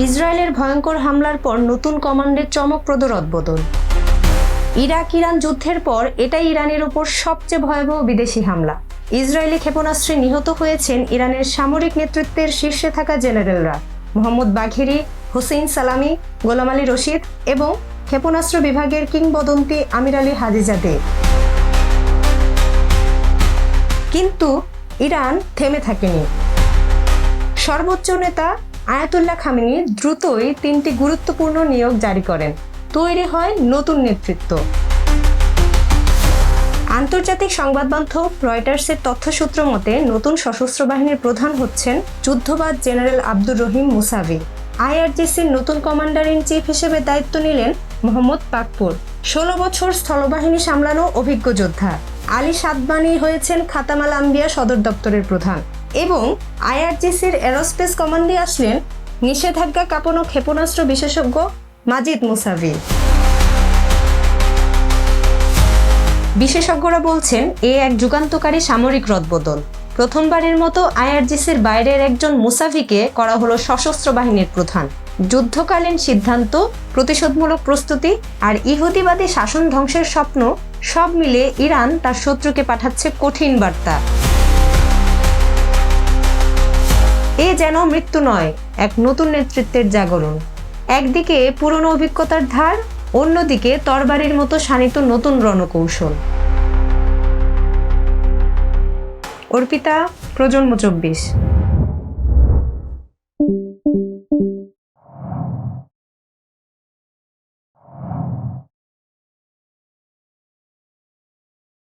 ইসরায়েলের ভয়ঙ্কর হামলার পর নতুন কমান্ডের চমকপ্রদ রদবদল। ইরাক ইরান যুদ্ধের পর এটাই ইরানের ওপর সবচেয়ে ভয়াবহ বিদেশি হামলা। ইসরায়েলি ক্ষেপণাস্ত্রে নিহত হয়েছেন ইরানের সামরিক নেতৃত্বের শীর্ষে থাকা জেনারেলরা। মোহাম্মদ বাঘেরি, হোসেইন সালামি, গোলাম আলী রশিদ এবং ক্ষেপণাস্ত্র বিভাগের কিংবদন্তি আমির আলী হাজিজাদে কিন্তু ইরান থেমে থাকেনি। সর্বোচ্চ নেতা আয়াতুল্লাহ খামেনি দ্রুতই তিনটি গুরুত্বপূর্ণ নিয়োগ জারি করেন। তৈরি হয় নতুন নেতৃত্ব। আন্তর্জাতিক সংবাদ মাধ্যম রয়টার্সের তথ্যসূত্র মতে, নতুন সশস্ত্র বাহিনীর প্রধান হচ্ছেন যুদ্ধবাদ জেনারেল আব্দুর রহিম মুসাভি আইআরজিসির নতুন কমান্ডার ইন চিফ হিসেবে দায়িত্ব নিলেন মোহাম্মদ পাকপুর। ষোলো বছর স্থলবাহিনী সামলানো অভিজ্ঞ যোদ্ধা। আলী সাদবানি হয়েছেন খাতামাল আম্বিয়া সদর দপ্তরের প্রধান। এবং আইআরজিসির এরোস্পেস কমান্ডে আসলেন নিষেধাজ্ঞা কাঁপানো ক্ষেপণাস্ত্র বিশেষজ্ঞ মাজিদ মুসাভি বিশেষজ্ঞরা বলছেন, এ এক যুগান্তকারী সামরিক রদবদল। প্রথমবারের মতো আইআরজিসির বাইরের একজন মুসাফিকে করা হলো সশস্ত্র বাহিনীর প্রধান। যুদ্ধকালীন সিদ্ধান্ত, প্রতিশোধমূলক প্রস্তুতি আর ইহুদিবাদী শাসন ধ্বংসের স্বপ্ন সব মিলে ইরান তার শত্রুকে পাঠাচ্ছে কঠিন বার্তা। এ যেন মৃত্যু নয়, এক নতুন নেতৃত্বের জাগরণ। একদিকে পুরনো অভিজ্ঞতার ধার, অন্যদিকে তরবারির মতো শানিত নতুন রণকৌশল। অর্পিতা, প্রজন্ম চব্বিশ।